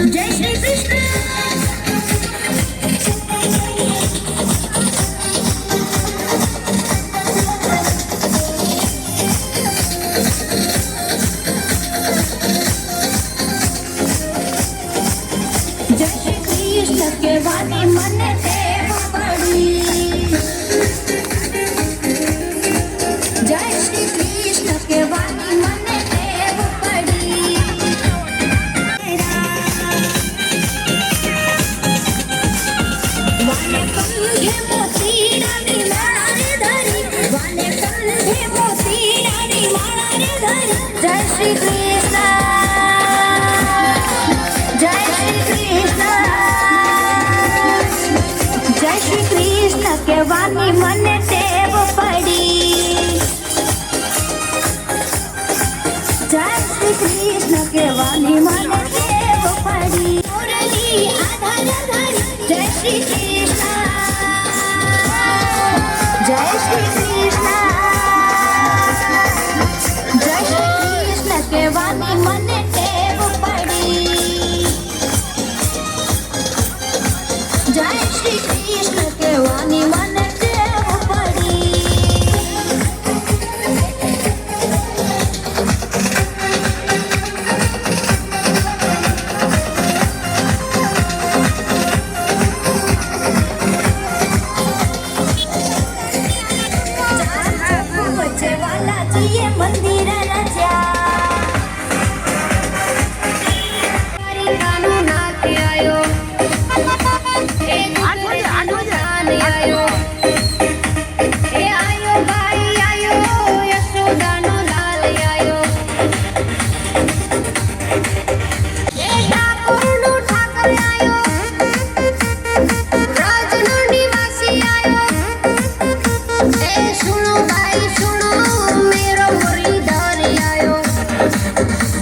Today Thank you. કરીએ મંદિરે.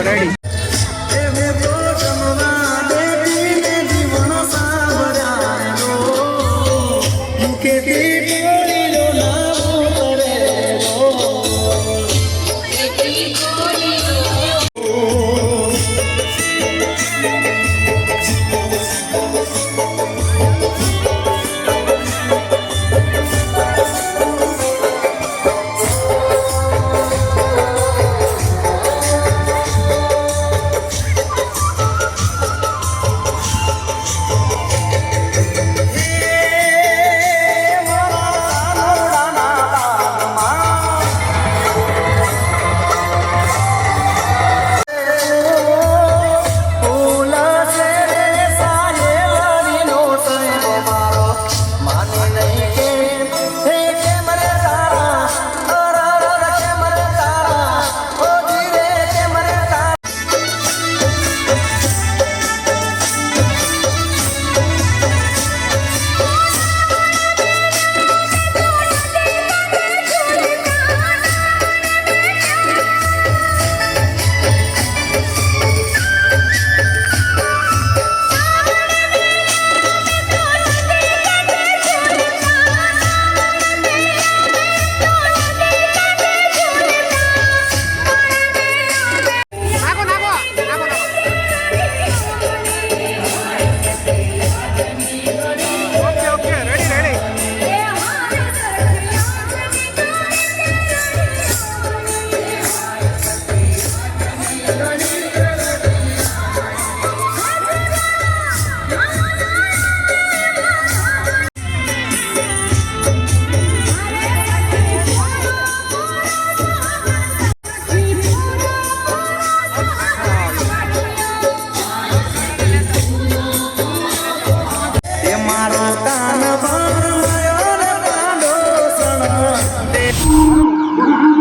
already.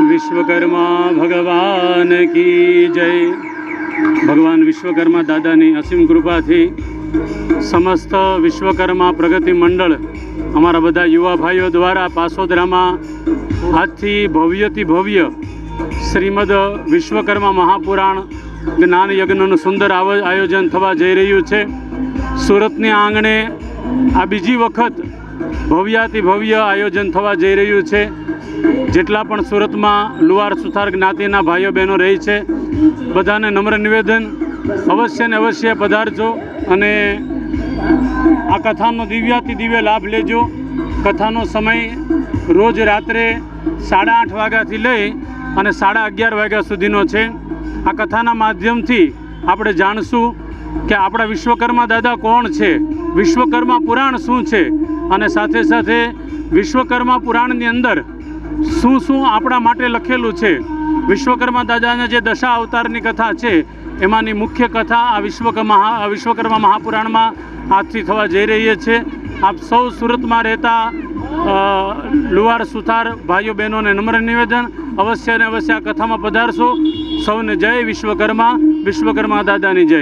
Vishwakarma ભગવાન કી જય. ભગવાન વિશ્વકર્મા દાદાની અસીમ કૃપાથી સમસ્ત વિશ્વકર્મા પ્રગતિ મંડળ અમારા બધા યુવા ભાઈઓ દ્વારા પાસોદરામાં આજથી ભવ્યથી ભવ્ય શ્રીમદ વિશ્વકર્મા મહાપુરાણ જ્ઞાન યજ્ઞનું સુંદર આયોજન થવા જઈ રહ્યું છે. સુરતની આંગણે આ બીજી વખત ભવ્યાતિ ભવ્ય આયોજન થવા જઈ રહ્યું છે. જેટલા પણ સુરતમાં લુવાર સુથાર જ્ઞાતિના ભાઈઓ બહેનો રહે છે, બધાને નમ્ર નિવેદન, અવશ્ય ને અવશ્ય પધારજો અને આ કથાનો દિવ્યાતિ દિવ્ય લાભ લેજો. કથાનો સમય રોજ રાત્રે સાડા આઠ વાગ્યાથી લઈ અને સાડા અગિયાર વાગ્યા સુધીનો છે. આ કથાના માધ્યમથી આપણે જાણશું કે આપણા વિશ્વકર્મા દાદા કોણ છે? વિશ્વકર્મા પુરાણ શું છે? અને સાથે સાથે વિશ્વકર્મા પુરાણની અંદર શું શું આપણા માટે લખેલું છે. વિશ્વકર્મા દાદાના જે દશા અવતારની કથા છે, એમાંની મુખ્ય કથા આ વિશ્વકર્મા વિશ્વકર્મા મહાપુરાણમાં આજથી થવા જઈ રહી છે. આપ સૌ સુરતમાં રહેતા લુવાર સુથાર ભાઈઓ બહેનોને નમ્ર નિવેદન, અવશ્ય ને અવશ્ય આ કથામાં પધારશો. સૌને જય વિશ્વકર્મા વિશ્વકર્મા દાદાની જય.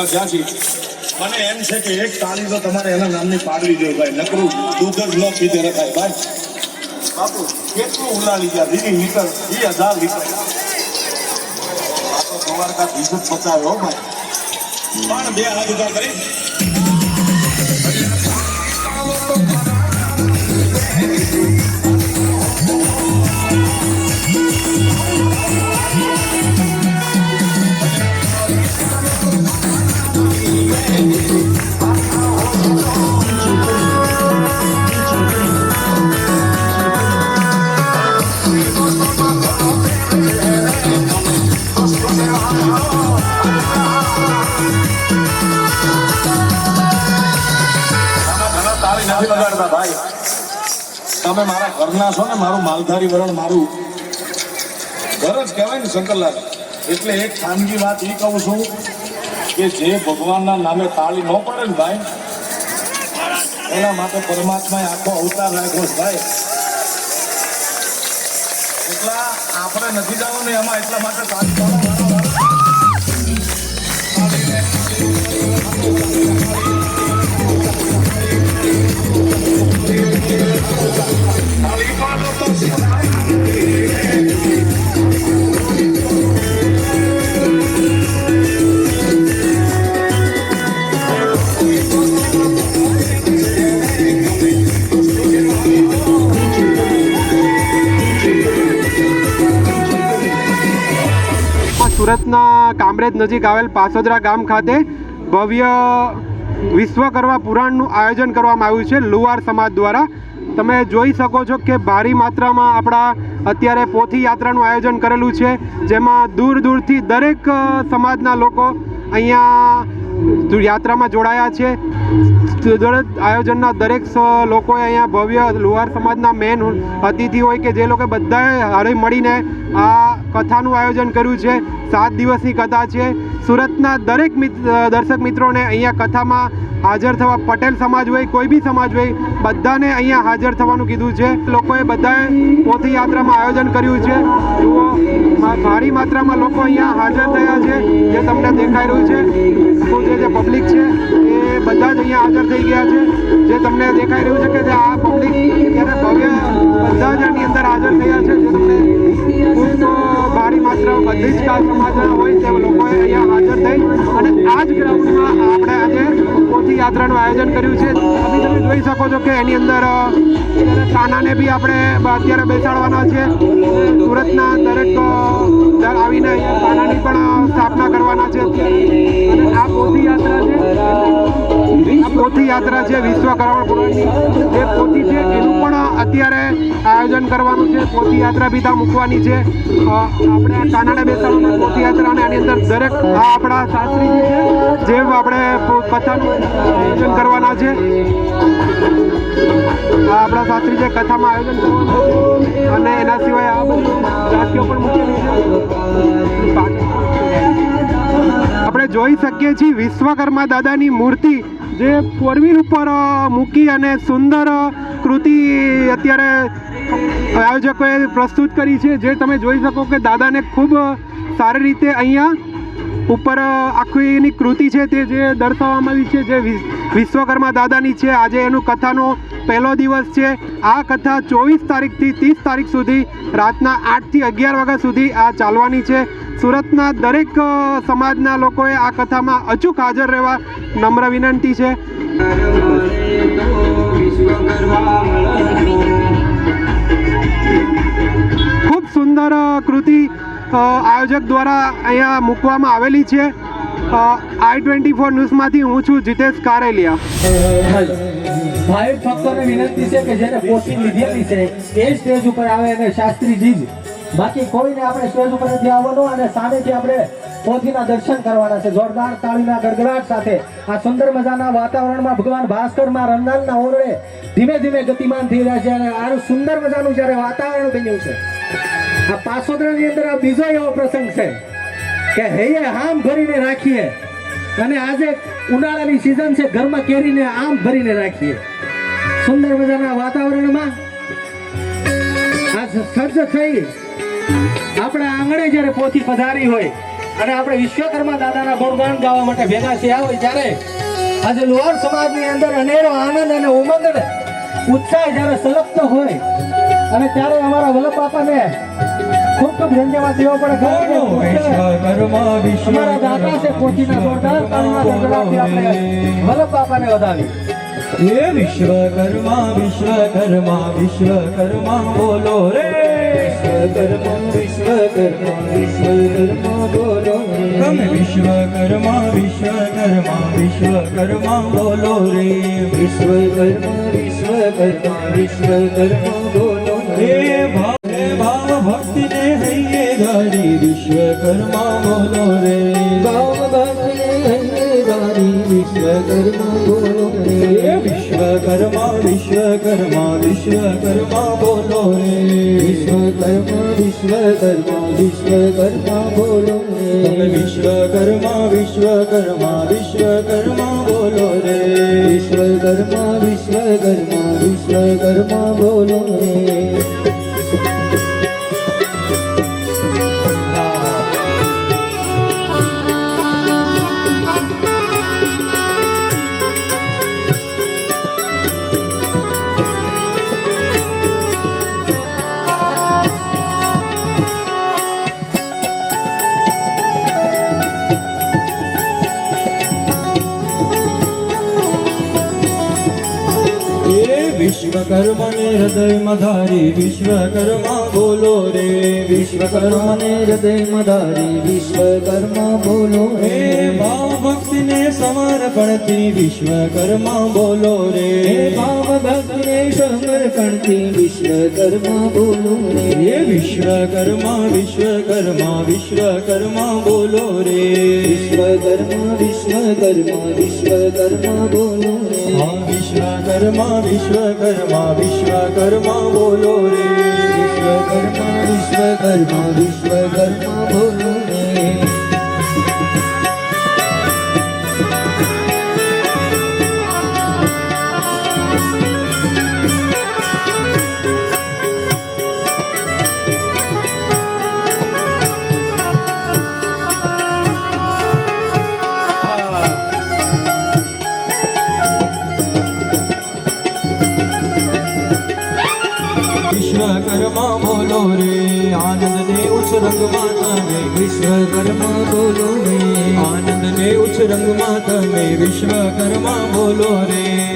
ભેગા જ્યાંથી મને એમ છે કે એક તાળી તો તમારે એના નામની પાડવી જોઈએ ભાઈ. નકરું દૂધ જ ન પીધે રખાય ભાઈ. બાપુ, કેટલું ઉલાળી ગયા? વીસ લીટર, વીસ હજાર લીટર. આ તો સવાર કા જ પચાવ્યો ભાઈ. પણ બે હાથ ઊભા કરી. ઘરના છો ને, મારું માલધારી વરણ મારું ઘર જ કહેવાય ને શંકરલાલ. એટલે એક ખાનગી વાત એ કહું છું કે જે ભગવાનના નામે તાળી ન પડે ને ભાઈ, એના માટે પરમાત્માએ આખો અવતાર રાખ્યો ભાઈ. એટલા આપણે નથી જવાનું ને એમાં એટલા માટે તાળી સુરતના કામરેજ નજીક આવેલ પાસોદરા ગામ ખાતે ભવ્ય વિશ્વકર્મા પુરાણનું આયોજન કરવામાં આવ્યું છે. લુવાર સમાજ દ્વારા તમે જોઈ શકો છો કે ભારી માત્રામાં આપણા અત્યારે પોથી યાત્રાનું આયોજન કરેલું છે, જેમાં દૂર દૂરથી દરેક સમાજના લોકો અહીંયા યાત્રામાં જોડાયા છે. જોડે આયોજનના દરેક લોકોએ અહીંયા ભવ્ય લુહાર સમાજના મેન અતિથિ હોય કે જે લોકો બધાએ હળી મળીને આ કથાનું આયોજન કર્યું છે. સાત દિવસની કથા છે. સુરતના દરેક દર્શક મિત્રોને અહીંયા કથામાં હાજર થવા, પટેલ સમાજ હોય, કોઈ બી સમાજ હોય, બધાને અહીંયા હાજર થવાનું કીધું છે. લોકોએ બધાએ પોથી યાત્રામાં આયોજન કર્યું છે. જુઓ ભારી માત્રામાં લોકો અહીંયા હાજર થયા છે. જે તમને દેખાઈ રહ્યું છે. જે પબ્લિક છે, એ બધા જ અહીંયા હાજર થઈ ગયા છે. જે તમને દેખાઈ રહ્યું છે કે જે આ પબ્લિક અત્યારે ભવ્ય બધા જ અંદર હાજર થયા છે. જે તમને ખૂબ ભારી માત્ર બધી જ કાલ સમાજના હોય તે લોકોએ અહીંયા હાજર થઈ અને આ જ ગ્રાઉન્ડમાં આપણે આજે પોથી યાત્રાનું આયોજન કર્યું છે. તમે તમે જોઈ શકો છો કે એની અંદર કાનાને બી આપણે અત્યારે બેસાડવાના છે સુરતના દરેક દર આવીને અહીંયા પાનાની પણ સ્થાપના કરવાના છે. અને આ પોથી યાત્રા છે, આ પોથી યાત્રા છે વિશ્વકર્મા પુરાણની. જે પોથી છે એનું પણ અત્યારે આયોજન કરવાનું છે. પોથી યાત્રા બી મૂકવાની છે. આપણે કાનાડા બેસાડવાની પોથી યાત્રા અને આની અંદર દરેક આ આપણા શાસ્ત્રી છે, જે આપણે કથાનું આયોજન કરવાના છે. આ આપણા શાસ્ત્રી જે કથામાં આયોજન કરવાનું છે. અને એના સિવાય આપણે જોઈ શકીએ છીએ વિશ્વકર્મા દાદાની મૂર્તિ, જે ફોર ઉપર મૂકી અને સુંદર કૃતિ અત્યારે આયોજકોએ પ્રસ્તુત કરી છે, જે તમે જોઈ શકો કે દાદાને ખૂબ સારી રીતે અહીંયા ઉપર આખીની કૃતિ છે તે જે દર્શાવવામાં આવી છે, જે વિશ્વકર્મા દાદાની છે, આજે એનું કથાનો પહેલો દિવસ છે. આ કથા ચોવીસ તારીખથી ત્રીસ તારીખ સુધી રાતના આઠથી અગિયાર વાગ્યા સુધી આ ચાલવાની છે. સુરતના દરેક સમાજના લોકોએ આ કથામાં અચૂક હાજર રહેવા નમ્ર વિનંતી છે. ખૂબ સુંદર કૃતિ આયોજક દ્વારા અહીંયા મૂકવામાં આવેલી છે. આઈ ટ્વેન્ટી ફોર ન્યૂઝમાંથી હું છું જીતેશ કારેલિયા. ભાઈ ભક્તોને વિનંતી છે કે જેને પોથી લીધેલી છે, એ સ્ટેજ ઉપર આવે અને શાસ્ત્રીજી જ. બાકી કોઈને આપણે સ્ટેજ ઉપર નથી આવવાનું અને સામેથી આપણે પોથીના દર્શન કરવાના છે. જોરદાર તાળીના ગડગડાટ સાથે આ સુંદર મજાના વાતાવરણમાં ભગવાન ભાસ્કરમાં રંગાનના ઓરડે ધીમે ધીમે ગતિમાન થઈ રહ્યા છે અને આનું સુંદર મજાનું જ્યારે વાતાવરણ બન્યું છે. આ પાસોદરાની અંદર આ બીજો એવો પ્રસંગ છે કે હૈયે હામ ભરીને રાખીએ. અને આજે ઉનાળાની સિઝન છે, ઘરમાં કેરીને આમ ભરીને રાખીએ. સુંદર મજાના વાતાવરણમાં આ સજ્જ થઈ આપણા આંગણે જ્યારે પોથી પધારી હોય અને આપણે વિશ્વકર્મા દાદાના ગુણગાન ગાવા માટે ભેગા થયા હોય ત્યારે આજે લોહર સમાજની અંદર અનેરો આનંદ અને ઉમંગ ઉત્સાહ જ્યારે સલગતો હોય અને ત્યારે અમારા વલ્લભ બાપાને ખૂબ ખૂબ ધન્યવાદ દેવો પડે કારણ કે અમારા દાદા છે પોથીના જોરદાર તાળીના ગડગડાટથી આપણે વલ્લભ બાપાને વધાવી હે વિશ્વકર્મા વિશ્વકર્મા વિશ્વકર્મા બોલો રે વિશ્વકર્મા વિશ્વકર્મા વિશ્વકર્મા બોલો તમે વિશ્વકર્મા વિશ્વકર્મા વિશ્વકર્મા બોલો રે વિશ્વકર્મા વિશ્વકર્મા વિશ્વકર્મા બોલો હે ભાવ હે ભાવ ભક્તિ ને હૈયે ગારી વિશ્વકર્મા બોલો રે. ભાવ ભક્તિ ને હૈયે ધારી વિશ્વકર્મા બોલો રે. વિશ્વકર્મા વિશ્વકર્મા વિશ્વકર્મા બોલો રે. વિશ્વકર્મા વિશ્વકર્મા વિશ્વકર્મા બોલો રે. વિશ્વકર્મા વિશ્વકર્મા વિશ્વકર્મા બોલો રે. વિશ્વકર્મા વિશ્વકર્મા વિશ્વકર્મા બોલો રે. હૃદયમાં ધારી વિશ્વકર્મા બોલો રે. વિશ્વકર્મને હૃદયમાં ધારી વિશ્વકર્મા બોલો રે. ભાવ સમર્પણથી વિશ્વકર્મા બોલો રે. ભાવ ભક્તિને સમર્પણથી વિશ્વકર્મા બોલો રે. વિશ્વકર્મા વિશ્વકર્મા વિશ્વકર્મા બોલો રે. વિશ્વકર્મા વિશ્વકર્મા વિશ્વકર્મા બોલો રે. હા વિશ્વકર્મા વિશ્વકર્મા વિશ્વકર્મા બોલો રે. વિશ્વકર્મા વિશ્વકર્મા વિશ્વકર્મા બોલો રંગમાં તમે વિશ્વકર્મા બોલો રે.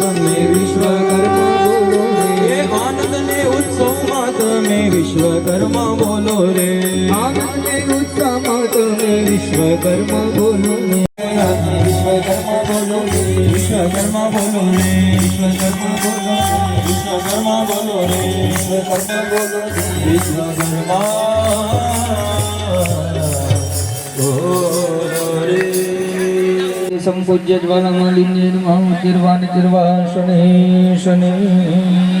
તમે વિશ્વકર્મા બોલો રે. આનંદ ને ઉત્સવમાં તમે વિશ્વકર્મા બોલો રે. આનંદ ને ઉત્સવમાં તમે વિશ્વકર્મા બોલો રે. વિશ્વકર્મા બોલો રે. વિશ્વકર્મા બોલો રે. વિશ્વકર્મા બોલો રે. વિશ્વકર્મા બોલો રે. વિશ્વકર્મા બોલો રે. વિશ્વકર્મા સંપૂજ્ય જ્વાલામાલિન્ય નમઃ ચિરવાન ચિરવા શનિ.